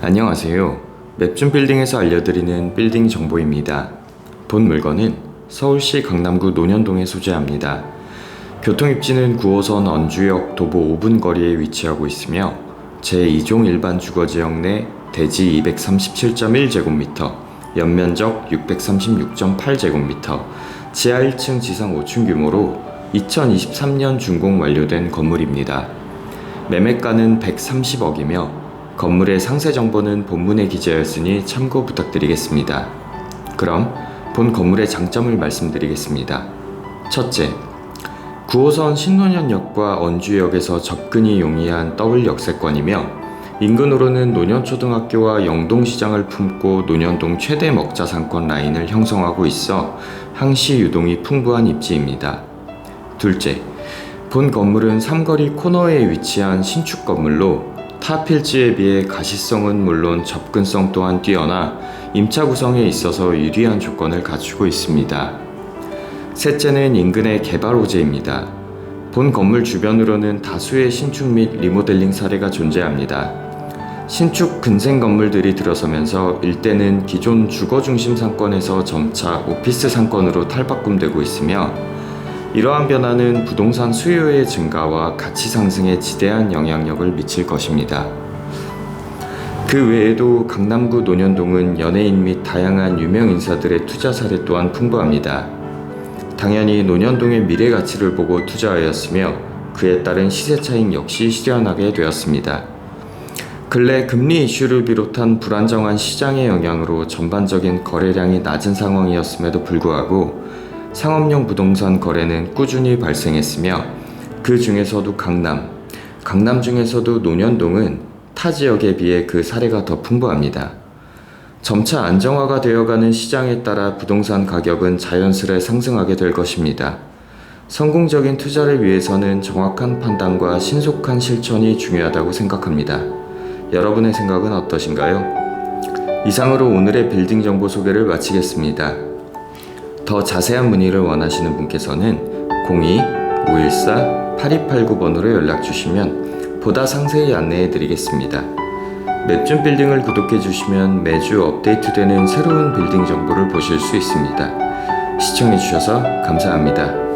안녕하세요. 맵준 빌딩에서 알려드리는 빌딩 정보입니다. 본 물건은 서울시 강남구 논현동에 소재합니다. 교통 입지는 9호선 언주역 도보 5분 거리에 위치하고 있으며 제2종 일반 주거 지역 내 대지 237.1제곱미터, 연면적 636.8제곱미터, 지하 1층 지상 5층 규모로 2023년 준공 완료된 건물입니다. 매매가는 130억이며 건물의 상세 정보는 본문에 기재하였으니 참고 부탁드리겠습니다. 그럼 본 건물의 장점을 말씀드리겠습니다. 첫째, 9호선 신논현역과 언주역에서 접근이 용이한 더블 역세권이며 인근으로는 논현초등학교와 영동시장을 품고 논현동 최대 먹자 상권 라인을 형성하고 있어 항시 유동이 풍부한 입지입니다. 둘째, 본 건물은 삼거리 코너에 위치한 신축 건물로 타 필지에 비해 가시성은 물론 접근성 또한 뛰어나 임차 구성에 있어서 유리한 조건을 갖추고 있습니다. 셋째는 인근의 개발 호재입니다. 본 건물 주변으로는 다수의 신축 및 리모델링 사례가 존재합니다. 신축 근생 건물들이 들어서면서 일대는 기존 주거 중심 상권에서 점차 오피스 상권으로 탈바꿈되고 있으며 이러한 변화는 부동산 수요의 증가와 가치 상승에 지대한 영향력을 미칠 것입니다. 그 외에도 강남구 논현동은 연예인 및 다양한 유명 인사들의 투자 사례 또한 풍부합니다. 당연히 논현동의 미래 가치를 보고 투자하였으며 그에 따른 시세 차익 역시 실현하게 되었습니다. 근래 금리 이슈를 비롯한 불안정한 시장의 영향으로 전반적인 거래량이 낮은 상황이었음에도 불구하고 상업용 부동산 거래는 꾸준히 발생했으며 그 중에서도 강남, 강남 중에서도 논현동은 타 지역에 비해 그 사례가 더 풍부합니다. 점차 안정화가 되어가는 시장에 따라 부동산 가격은 자연스레 상승하게 될 것입니다. 성공적인 투자를 위해서는 정확한 판단과 신속한 실천이 중요하다고 생각합니다. 여러분의 생각은 어떠신가요? 이상으로 오늘의 빌딩 정보 소개를 마치겠습니다. 더 자세한 문의를 원하시는 분께서는 02-514-8289번으로 연락 주시면 보다 상세히 안내해 드리겠습니다. 맵준 빌딩을 구독해 주시면 매주 업데이트되는 새로운 빌딩 정보를 보실 수 있습니다. 시청해 주셔서 감사합니다.